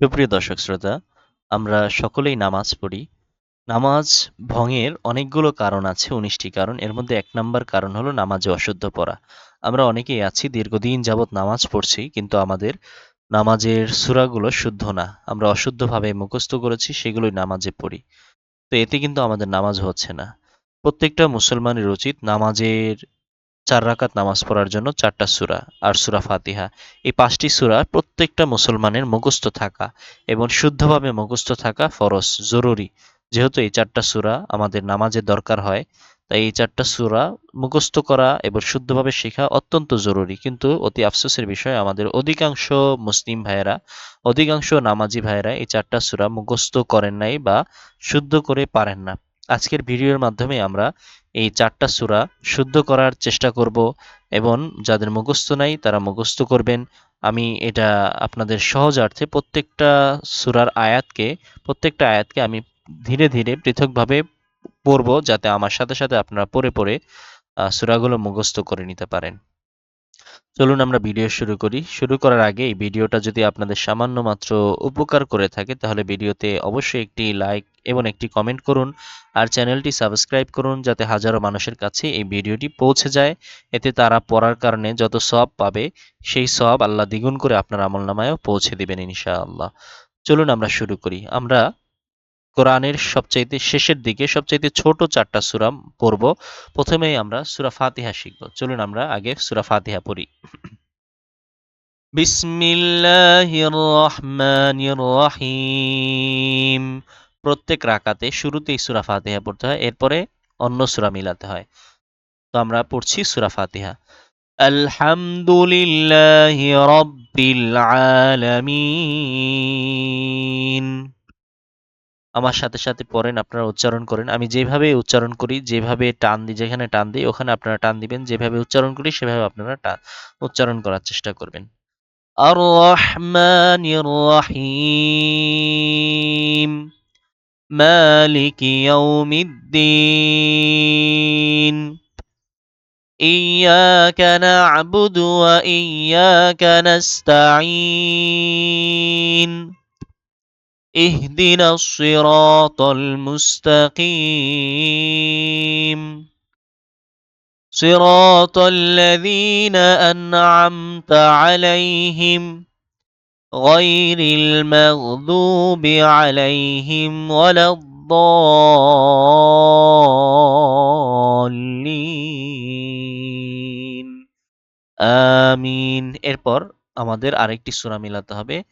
সুপ্রিয় দর্শক শ্রোতা, আমরা সকলেই নামাজ পড়ি। নামাজ ভঙের অনেকগুলো কারণ আছে, উনিশটি কারণ। এর মধ্যে এক নম্বর কারণ হলো নামাজে অশুদ্ধ পড়া। আমরা অনেকেই আছি, দীর্ঘদিন যাবৎ নামাজ পড়ছি, কিন্তু আমাদের নামাজের সুরাগুলো শুদ্ধ না। আমরা অশুদ্ধভাবে মুখস্থ করেছি, সেগুলোই নামাজে পড়ি। তো এতে কিন্তু আমাদের নামাজ হচ্ছে না। প্রত্যেকটা মুসলমানের উচিত নামাজের চার রাকাত নামাজ পড়ার জন্য চারটা সুরা আর সুরা ফাতিহা। এই পাঁচটি সুরা প্রত্যেকটা মুসলমানের মুখস্থ থাকা এবং শুদ্ধভাবে মুখস্থ থাকা ফরজ, জরুরি। যেহেতু এই চারটা সুরা আমাদের নামাজে দরকার হয়, তাই এই চারটা সুরা মুখস্থ করা এবং শুদ্ধভাবে শেখা অত্যন্ত জরুরি। কিন্তু অতি আফসোসের বিষয়, আমাদের অধিকাংশ মুসলিম ভাইয়েরা, অধিকাংশ নামাজি ভাইয়েরা এই চারটা সুরা মুখস্থ করেন নাই বা শুদ্ধ করে পারেন না। আজকের ভিডিওর মাধ্যমে আমরা এই চারটা সুরা শুদ্ধ করার চেষ্টা করব এবং যাদের মুখস্থ নাই তারা মুখস্থ করবেন। আমি এটা আপনাদের সহজার্থে প্রত্যেকটা সুরার আয়াতকে, প্রত্যেকটা আয়াতকে আমি ধীরে ধীরে পৃথকভাবে পড়ব যাতে আমার সাথে সাথে আপনারা পড়ে পড়ে সুরাগুলো মুখস্থ করে নিতে পারেন। চলুন আমরা ভিডিও শুরু করি। শুরু করার আগে এই ভিডিওটা যদি আপনাদের সামান্য মাত্র উপকার করে থাকে, তাহলে ভিডিওতে অবশ্যই একটি লাইক এবং একটি কমেন্ট করুন আর চ্যানেলটি সাবস্ক্রাইব করুন যাতে হাজারো মানুষের কাছে এই ভিডিওটি পৌঁছে যায়। এতে তারা পড়ার কারণে যত সব পাবে, সেই সব আল্লাহ দ্বিগুণ করে আপনার আমলনামায়ও পৌঁছে দেবেন ইনশাআল্লাহ। চলুন আমরা শুরু করি। আমরা কোরআনের সবচাইতে শেষের দিকে সবচাইতে ছোট চারটা সুরা পড়ব। প্রথমেই আমরা সুরা ফাতিহা শিখব। চলুন আমরা আগে সুরা ফাতিহা পড়ি। বিসমিল্লাহির রহমানির রহিম। প্রত্যেক রাকাতে শুরুতেই সুরা ফাতিহা পড়তে হয়, এরপরে অন্য সুরা মিলাতে হয়। তো আমরা পড়ছি সুরা ফাতিহা। আলহামদুলিল্লাহি রাব্বিল আলামিন। আমার সাথে সাথে পড়েন আপনারা উচ্চারণ করেন আমি যেভাবে উচ্চারণ করি যেভাবে টান দিই যেখানে টান দিই ওখানে আপনারা টান দিবেন যেভাবে উচ্চারণ করি সেভাবে আপনারা টান উচ্চারণ করার চেষ্টা করবেন আর রহমানির রহিম مالك يوم الدين إياك نعبد وإياك نستعين اهدنا الصراط المستقيم صراط الذين أنعمت عليهم غير المغضوب عليهم ولا الضالين আমিন এরপর আমাদের আরেকটি সূরা মিলাতে হবে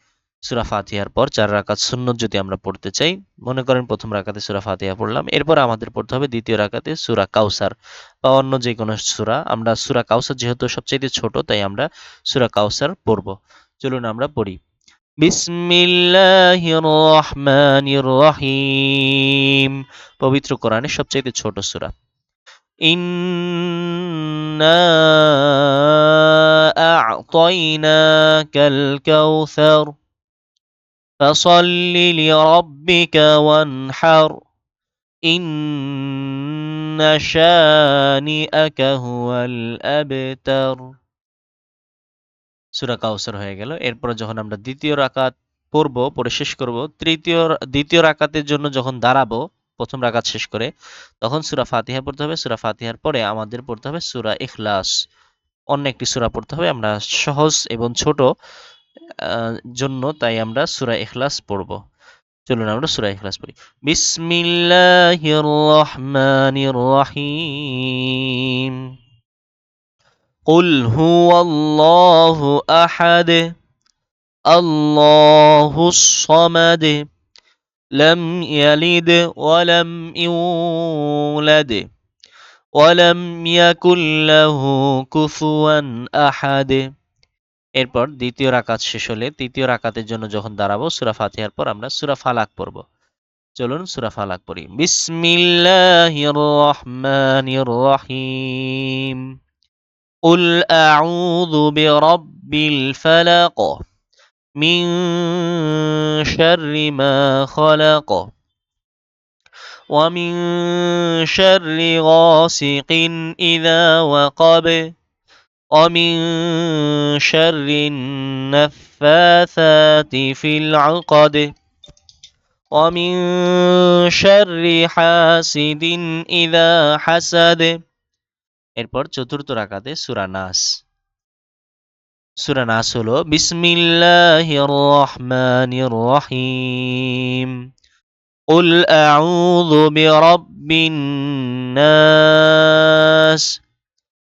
সুরা ফাতিহার পর চার রাকাত সুন্নত যদি আমরা পড়তে চাই, মনে করেন প্রথম রাকাতে সুরা ফাতিহা পড়লাম, এরপর আমাদের পড়তে হবে দ্বিতীয় রাকাতে সুরা কাউসার বা অন্য যে কোনো সুরা। আমরা সুরা কাউসার যেহেতু সবচেয়ে ছোট, তাই আমরা সুরা কাউসার পড়ব। চলুন আমরা পড়ি। রহিম পবিত্র কোরআনের সবচেয়ে ছোট সুরা। ইন্না আ'তাইনাকাল কাউসার فصل لربك وانحر إن شانئك هو الأبتر সুরা কাউসার হয়ে গেল এরপরে যখন আমরা দ্বিতীয় রাকাত পড়ব পড়ে শেষ করব তৃতীয় দ্বিতীয় রাকাতের জন্য যখন দাঁড়াবো প্রথম রাকাত শেষ করে তখন সুরা ফাতিহা পড়তে হবে সুরা ফাতিহার পরে আমাদের পড়তে হবে সুরা ইখলাস অন্য একটি সুরা পড়তে হবে আমরা সহজ এবং ছোট জন্য তাই আমরা সূরা ইখলাস পড়ব চলুন আমরা সূরা ইখলাস পড়ি বিসমিল্লাহির রহমানির রহিম قل هو الله أحد الله الصمد لم يلد ولم يولد ولم يكن له كفوا أحد এরপর দ্বিতীয় রাকাত শেষ হলে তৃতীয় রাকাতের জন্য যখন দাঁড়াবো সুরা ফাতিহার পর আমরা সুরা ফালাক পড়ব চলুন সুরা ফালাক পড়ি বিসমিল্লাহির রহমানির রহিম قل أعوذ برب الفلق من شر ما خلق ومن شر غاسق إذا وقب ومن شر النفاثات في العقد ومن شر حاسد إذا حسد এরপর চতুর্থ রাকাতে সূরা নাস সূরা নাস হলো বিসমিল্লাহির রহমানির রহিম قل أعوذ برب الناس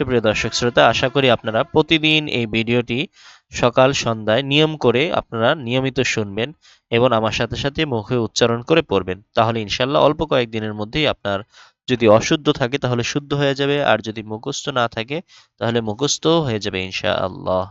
সুপ্রিয় দর্শক শ্রোতা, আশা করি আপনারা প্রতিদিন এই ভিডিওটি সকাল সন্ধ্যায় নিয়ম করে আপনারা নিয়মিত শুনবেন এবং আমার সাথে সাথে মুখে উচ্চারণ করে পড়বেন। তাহলে ইনশাল্লাহ অল্প কয়েকদিনের মধ্যেই আপনার যদি অশুদ্ধ থাকে তাহলে শুদ্ধ হয়ে যাবে, আর যদি মুখস্থ না থাকে তাহলে মুখস্থ হয়ে যাবে ইনশাআল্লাহ।